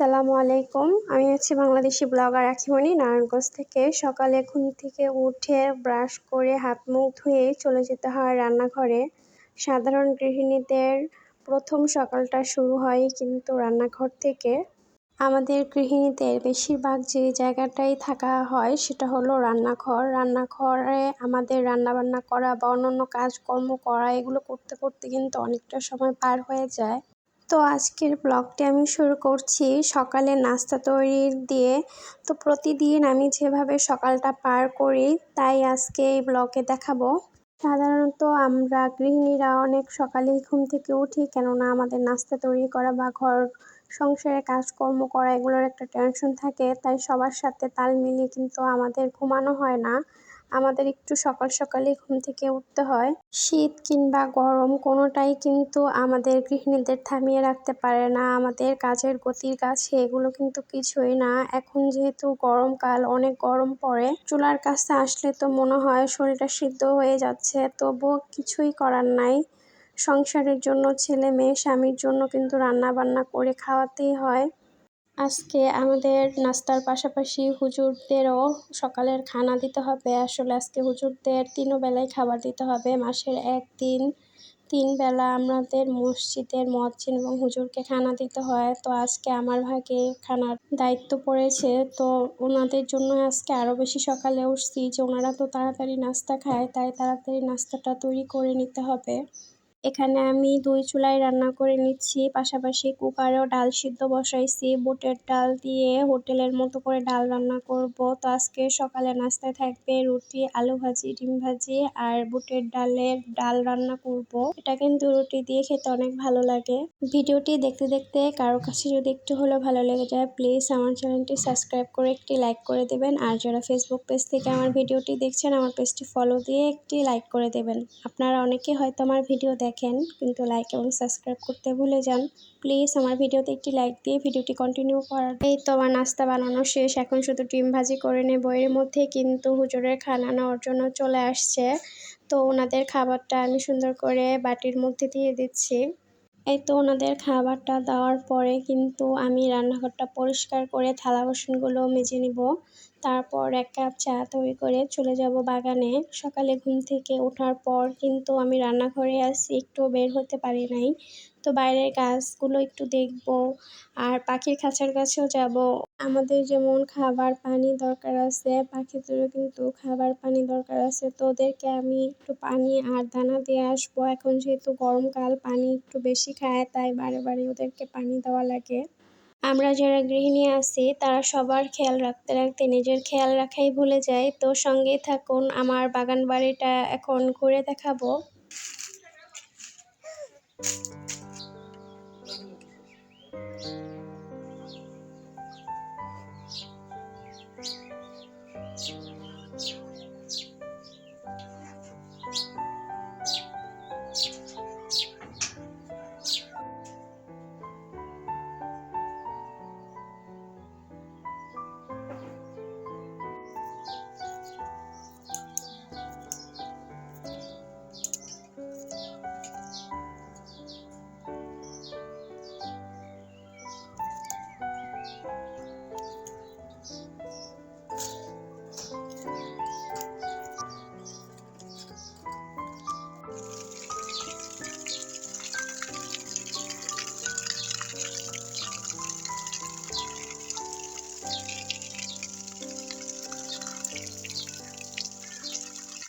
আসসালামু আলাইকুম। আমি হচ্ছি বাংলাদেশি ব্লগার আখিমণি নারায়ণগঞ্জ থেকে। সকালে ঘুম থেকে উঠে ব্রাশ করে হাত মুখ ধুয়ে চলে যেতে হয় রান্নাঘরে। সাধারণ গৃহিণীদের প্রথম সকালটা শুরু হয় কিন্তু রান্নাঘর থেকে। আমাদের গৃহিণীদের বেশিরভাগ যে জায়গাটাই থাকা হয় সেটা হলো রান্নাঘর। রান্নাঘরে আমাদের রান্নাবান্না করা বা অন্যান্য কাজকর্ম করা, এগুলো করতে করতে কিন্তু অনেকটা সময় পার হয়ে যায়। তো আজকের ব্লগটি আমি শুরু করছি সকালে নাস্তা তৈরি দিয়ে। তো প্রতিদিন আমি যেভাবে সকালটা পার করি, তাই আজকে এই ব্লগে দেখাবো। সাধারণত আমরা গৃহিণীরা অনেক সকালেই ঘুম থেকে উঠি, কেননা আমাদের নাস্তা তৈরি করা বা ঘর সংসারে কাজকর্ম করা, এগুলোর একটা টেনশন থাকে, তাই সবার সাথে তাল মিলিয়ে কিন্তু আমাদের ঘুমানো হয় না। আমাদের একটু সকাল সকালে ঘুম থেকে উঠতে হয়। শীত কিংবা গরম কোনোটাই কিন্তু আমাদের গৃহিণীদের থামিয়ে রাখতে পারে না। আমাদের কাজের গতির কাছে এগুলো কিন্তু কিছুই না। এখন যেহেতু গরমকাল, অনেক গরম পড়ে, চুলার কাছে আসলে তো মনে হয় শরীরটা সিদ্ধ হয়ে যাচ্ছে, তবুও কিছুই করার নাই। সংসারের জন্য, ছেলে মেয়ে, স্বামীর জন্য কিন্তু রান্না বান্না করে খাওয়াতেই হয়। আজকে আমাদের নাস্তার পাশাপাশি হুজুরদেরও সকালের খানা দিতে হবে। আসলে আজকে হুজুরদের তিনও বেলায় খাবার দিতে হবে। মাসের একদিন তিন বেলা আমাদের মসজিদের মজ্জিন এবং হুজুরকে খানা দিতে হয়। তো আজকে আমার ভাগে খানার দায়িত্ব পড়েছে। তো ওনাদের জন্য আজকে আরও বেশি সকালে উঠছি যে ওনারা তো তাড়াতাড়ি নাস্তা খায়, তাই তাড়াতাড়ি নাস্তাটা তৈরি করে নিতে হবে। এখানে আমি দুই চুলায় রান্না করে নিচ্ছি। পাশাপাশি কুকারেও ডাল সিদ্ধ বসাইছি। বুটের ডাল দিয়ে হোটেলের মতো করে ডাল রান্না করব। তো আজকে সকালে নাস্তায় থাকবে রুটি, আলু ভাজি, ডিম ভাজি আর বুটের ডালের ডাল রান্না করব। এটা কিন্তু রুটি দিয়ে খেতে অনেক ভালো লাগে। ভিডিওটি দেখতে দেখতে কারও কাছে যদি একটু হলেও ভালো লেগে যায় প্লিজ আমার চ্যানেলটি সাবস্ক্রাইব করে একটি লাইক করে দেবেন। আর যারা ফেসবুক পেজ থেকে আমার ভিডিওটি দেখছেন, আমার পেজটি ফলো দিয়ে একটি লাইক করে দেবেন। আপনারা অনেকে হয়তো আমার ভিডিও দেখেন দেখেন। কিন্তু লাইক এবং সাবস্ক্রাইব করতে ভুলে যান। প্লিজ আমার ভিডিওতে একটি লাইক দিয়ে ভিডিওটি কন্টিনিউ করার। এই তো আমার নাস্তা বানানো শেষ। এখন শুধু ডিম ভাজি করে নেব। এর মধ্যে কিন্তু হুজুরের খানা নেওয়ার জন্য চলে আসছে। তো ওনাদের খাবারটা আমি সুন্দর করে বাটির মধ্যে দিয়ে দিচ্ছি। এই তো ওনাদের খাবারটা দেওয়ার পরে কিন্তু আমি রান্নাঘরটা পরিষ্কার করে থালা বাসনগুলো মেজে নিব। তারপর এক কাপ চা তৈরি করে চলে যাব বাগানে। সকালে ঘুম থেকে ওঠার পর কিন্তু আমি রান্নাঘরে আসি একটু বের হতে পারি নাই। তো বাইরের গাছগুলো একটু দেখব আর পাখির খাঁচার কাছেও যাব। আমাদের যেমন খাবার পানি দরকার আছে, পাখিদেরও কিন্তু খাবার পানি দরকার আছে। তো ওদেরকে আমি একটু পানি আর দানা দিয়ে আসব। এখন যেহেতু গরমকাল, পানি একটু বেশি খায়, তাই বারে বারে ওদেরকে পানি দেওয়া লাগে। আমরা যারা গৃহিণী আছি, তারা সবার খেয়াল রাখতে রাখতে নিজের খেয়াল রাখাই ভুলে যায় তো সঙ্গে থাকুন, আমার বাগান বাড়িটা এখন ঘুরে দেখাবো।